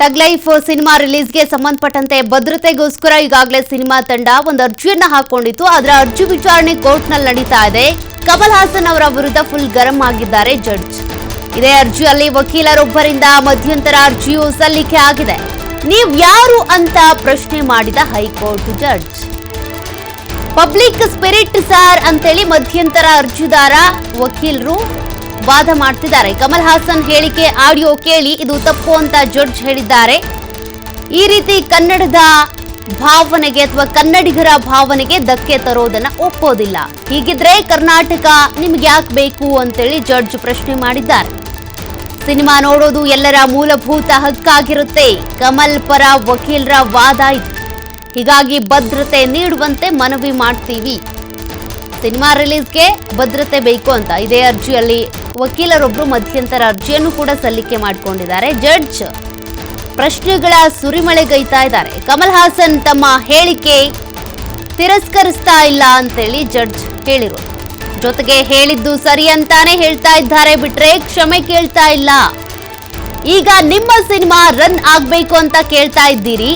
Tug life cinema ರಿಲೀಸ್ಗೆ ಸಂಬಂಧಪಟ್ಟಂತೆ ಭದ್ರತೆಗೋಸ್ಕರ ಈಗಾಗಲೇ cinema ತಂಡ ಒಂದು ಅರ್ಜಿಯನ್ನ ಹಾಕೊಂಡಿತ್ತು. ಅದರ ಅರ್ಜಿ ವಿಚಾರಣೆ ಕೋರ್ಟ್ನಲ್ಲಿ ನಡೀತಾ ಇದೆ. ಕಮಲ್ ಹಾಸನ್ ಅವರ ವಿರುದ್ಧ ಫುಲ್ ಗರಂ ಆಗಿದ್ದಾರೆ ಜಡ್ಜ್. ಇದೇ ಅರ್ಜಿಯಲ್ಲಿ ವಕೀಲರೊಬ್ಬರಿಂದ ಮಧ್ಯಂತರ ಅರ್ಜಿಯು ಸಲ್ಲಿಕೆ ಆಗಿದೆ. ನೀವ್ ಯಾರು ಅಂತ ಪ್ರಶ್ನೆ ಮಾಡಿದ high court judge. Public spirit sir ಅಂತೇಳಿ ಮಧ್ಯಂತರ ಅರ್ಜಿದಾರ ವಕೀಲರು ವಾದ ಮಾಡ್ತಿದ್ದಾರೆ. ಕಮಲ್ ಹಾಸನ್ ಹೇಳಿಕೆ, ಆಡಿಯೋ ಕೇಳಿ ಇದು ತಪ್ಪು ಅಂತ ಜಡ್ಜ್ ಹೇಳಿದ್ದಾರೆ. ಈ ರೀತಿ ಕನ್ನಡದ ಭಾವನೆಗೆ ಅಥವಾ ಕನ್ನಡಿಗರ ಭಾವನೆಗೆ ಧಕ್ಕೆ ತರೋದನ್ನ ಒಪ್ಪೋದಿಲ್ಲ. ಹೀಗಿದ್ರೆ ಕರ್ನಾಟಕ ನಿಮ್ಗೆ ಯಾಕೆ ಬೇಕು ಅಂತೇಳಿ ಜಡ್ಜ್ ಪ್ರಶ್ನೆ ಮಾಡಿದ್ದಾರೆ. ಸಿನಿಮಾ ನೋಡೋದು ಎಲ್ಲರ ಮೂಲಭೂತ ಹಕ್ಕಾಗಿರುತ್ತೆ. ಕಮಲ್ ಪರ ವಕೀಲರ ವಾದ ಇದು. ಹೀಗಾಗಿ ಭದ್ರತೆ ನೀಡುವಂತೆ ಮನವಿ ಮಾಡ್ತೀವಿ. ಸಿನಿಮಾ ರಿಲೀಸ್ಗೆ ಭದ್ರತೆ ಬೇಕು ಅಂತ. ಇದೇ ಅರ್ಜಿಯಲ್ಲಿ ವಕೀಲರೊಬ್ಬರು ಮಧ್ಯಂತರ ಅರ್ಜಿಯನ್ನು ಕೂಡ ಸಲ್ಲಿಕೆ ಮಾಡಿಕೊಂಡಿದ್ದಾರೆ. ಜಡ್ಜ್ ಪ್ರಶ್ನೆಗಳ ಸುರಿಮಳೆಗೈತಾ ಇದ್ದಾರೆ. ಕಮಲ್ ಹಾಸನ್ ತಮ್ಮ ಹೇಳಿಕೆ ತಿರಸ್ಕರಿಸ್ತಾ ಇಲ್ಲ ಅಂತೇಳಿ ಜಡ್ಜ್ ಹೇಳಿರು ಜೊತೆಗೆ ಹೇಳಿದ್ದು ಸರಿ ಅಂತಾನೆ ಹೇಳ್ತಾ ಇದ್ದಾರೆ. ಬಿಟ್ರೆ ಕ್ಷಮೆ ಕೇಳ್ತಾ ಇಲ್ಲ. ಈಗ ನಿಮ್ಮ ಸಿನಿಮಾ ರನ್ ಆಗ್ಬೇಕು ಅಂತ ಕೇಳ್ತಾ ಇದ್ದೀರಿ.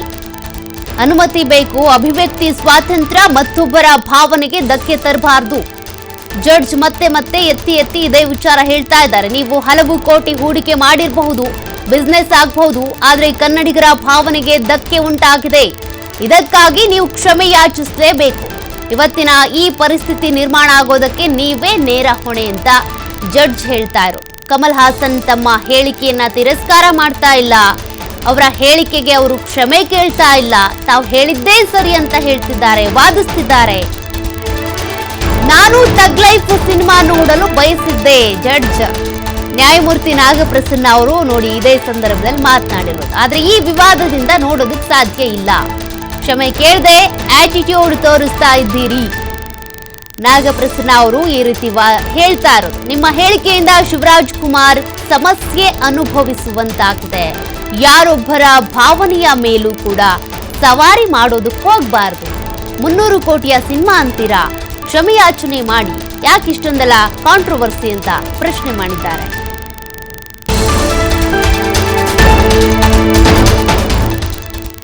ಅನುಮತಿ ಬೇಕು, ಅಭಿವ್ಯಕ್ತಿ, ಸ್ವಾತಂತ್ರ್ಯ ಮತ್ತೊಬ್ಬರ ಭಾವನೆಗೆ ಧಕ್ಕೆ ತರಬಾರದು. ಜಡ್ಜ್ ಮತ್ತೆ ಮತ್ತೆ ಎತ್ತಿ ಎತ್ತಿ ಇದೇ ವಿಚಾರ ಹೇಳ್ತಾ ಇದ್ದಾರೆ. ನೀವು ಹಲವು ಕೋಟಿ ಹೂಡಿಕೆ ಮಾಡಿರಬಹುದು ಬಿಸ್ನೆಸ್ ಆಗಬಹುದು, ಆದರೆ ಕನ್ನಡಿಗರ ಭಾವನೆಗೆ ಧಕ್ಕೆ ಉಂಟಾಗಿದೆ. ಇದಕ್ಕಾಗಿ ನೀವು ಕ್ಷಮೆ ಯಾಚಿಸಲೇಬೇಕು. ಇವತ್ತಿನ ಈ ಪರಿಸ್ಥಿತಿ ನಿರ್ಮಾಣ ಆಗೋದಕ್ಕೆ ನೀವೇ ನೇರ ಹೊಣೆ ಅಂತ ಜಡ್ಜ್ ಹೇಳ್ತಾ ಇರು ಕಮಲ್ ಹಾಸನ್ ತಮ್ಮ ಹೇಳಿಕೆಯನ್ನ ತಿರಸ್ಕಾರ ಮಾಡ್ತಾ ಇಲ್ಲ. ಅವರ ಹೇಳಿಕೆಗೆ ಅವರು ಕ್ಷಮೆ ಕೇಳ್ತಾ ಇಲ್ಲ. ತಾವು ಹೇಳಿದ್ದೇ ಸರಿ ಅಂತ ಹೇಳ್ತಿದ್ದಾರೆ, ವಾದಿಸ್ತಿದ್ದಾರೆ. ನಾನು ತಗ್ ಲೈಫ್ ಸಿನಿಮಾ ನೋಡಲು ಬಯಸಿದ್ದೆ, ಜಡ್ಜ್. ನ್ಯಾಯಮೂರ್ತಿ ನಾಗಪ್ರಸನ್ನ ಅವರು ನೋಡಿ ಇದೇ ಸಂದರ್ಭದಲ್ಲಿ ಮಾತನಾಡಿರೋದು. ಆದ್ರೆ ಈ ವಿವಾದದಿಂದ ನೋಡೋದಕ್ಕೆ ಸಾಧ್ಯ ಇಲ್ಲ. ಕ್ಷಮೆ ಕೇಳದೆ ಆಟಿಟ್ಯೂಡ್ ತೋರಿಸ್ತಾ ಇದ್ದೀರಿ. ನಾಗಪ್ರಸನ್ನ ಅವರು ಈ ರೀತಿ ಹೇಳ್ತಾ ಇರೋದು. ನಿಮ್ಮ ಹೇಳಿಕೆಯಿಂದ ಶಿವರಾಜ್ ಕುಮಾರ್ ಸಮಸ್ಯೆ ಅನುಭವಿಸುವಂತಾಗಿದೆ. ಯಾರೊಬ್ಬರ ಭಾವನೆಯ ಮೇಲೂ ಕೂಡ ಸವಾರಿ ಮಾಡೋದಕ್ಕೆ ಹೋಗ್ಬಾರ್ದು. ಮುನ್ನೂರು ಕೋಟಿಯ ಸಿನಿಮಾ ಅಂತೀರಾ? ಕ್ಷಮೆಯಾಚನೆ ಮಾಡಿ. ಯಾಕಿಷ್ಟೊಂದೆಲ್ಲ ಕಾಂಟ್ರವರ್ಸಿ ಅಂತ ಪ್ರಶ್ನೆ ಮಾಡಿದ್ದಾರೆ.